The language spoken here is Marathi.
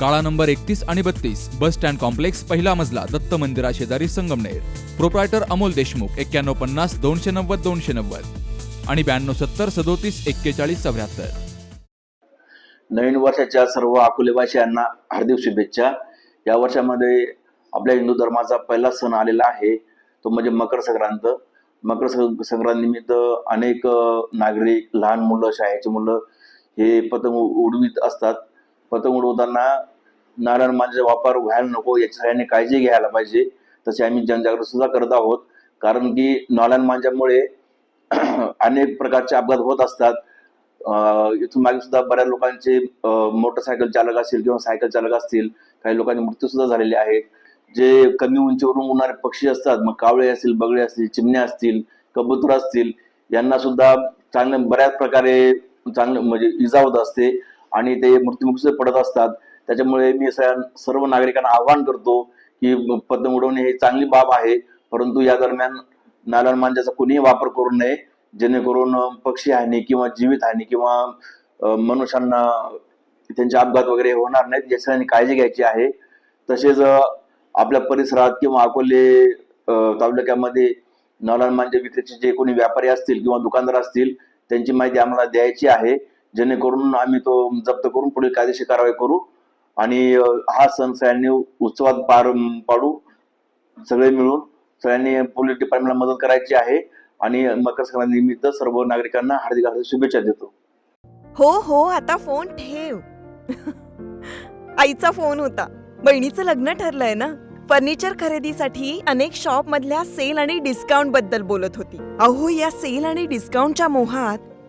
काळा नंबर एकतीस आणि बत्तीस बस स्टँड कॉम्प्लेक्स पहिला मजला दत्त मंदिरा शेजारी संगमनेर. प्रोप्रायटर अमोल देशमुख एक्क्याण्णव पन्नास दोनशे नव्वद दोनशे नव्वद. आणि ब्याण्णव सत्तर सदोतीस एक्केचाळीस चौऱ्याहत्तर. नवीन वर्षाच्या सर्व अकोलेवासियांना हार्दिक शुभेच्छा. या वर्षामध्ये आपल्या हिंदू धर्माचा पहिला सण आलेला आहे. तो म्हणजे मकर संक्रांत. मकर सं- संक्रांतीनिमित्त अनेक नागरिक लहान मुलं शाळेची मुलं हे पतंग उडवीत असतात. पतंग उडवताना नारायण मांजाचा वापर व्हायला नको याची सगळ्यांनी काळजी घ्यायला पाहिजे. तसे आम्ही जनजागृती सुद्धा करत आहोत. कारण की नारायण मांजामुळे अनेक प्रकारचे अपघात होत असतात. इथून मागे सुद्धा बऱ्याच लोकांचे मोटरसायकल चालक असतील किंवा सायकल चालक असतील काही लोकांचे मृत्यू सुद्धा झालेले आहेत जे कमी उंचीवरून उडणारे पक्षी असतात मग कावळे असतील बगळे असतील चिमण्या असतील कबूतर असतील यांना सुद्धा चांगल्या बऱ्याच प्रकारे चांगलं म्हणजे इजा होत असते. आणि ते मृत्युमुखी पडत असतात. त्याच्यामुळे मी सर्व नागरिकांना आवाहन करतो की पतंग उडवणे ही चांगली बाब आहे. परंतु या दरम्यान नारायण मांजाचा कोणीही वापर करू नये. जेणेकरून पक्षी हानी किंवा जीवित हानी किंवा मनुष्यांना त्यांचे अपघात वगैरे होणार नाहीत याची सगळ्यांनी काळजी घ्यायची आहे. तसेच आपल्या परिसरात किंवा अकोले तालुक्यामध्ये नारायण मांजा विक्रीचे जे कोणी व्यापारी असतील किंवा दुकानदार असतील त्यांची माहिती आम्हाला द्यायची आहे. जेणेकरून आम्ही तो जप्त करून पुढील कायदेशीर कारवाई करू आणि हा सण सगळ्यांनी उत्सवात पार पाडू सगळे मिळून सगळ्यांनी पोलीस डिपार्टमेंटला मदत करायची आहे आणि मकर संक्रांती निमित्त सर्व नागरिकांना हार्दिक हार्दिक शुभेच्छा देतो. हो हो आता फोन ठेव. आईचा फोन होता. बहिणीचं लग्न ठरलंय ना? फर्निचर खरेदीसाठी अनेक शॉप मधल्या सेल आणि डिस्काउंटबद्दल बोलत होती. अहो या सेल आणि डिस्काउंटच्या मोहात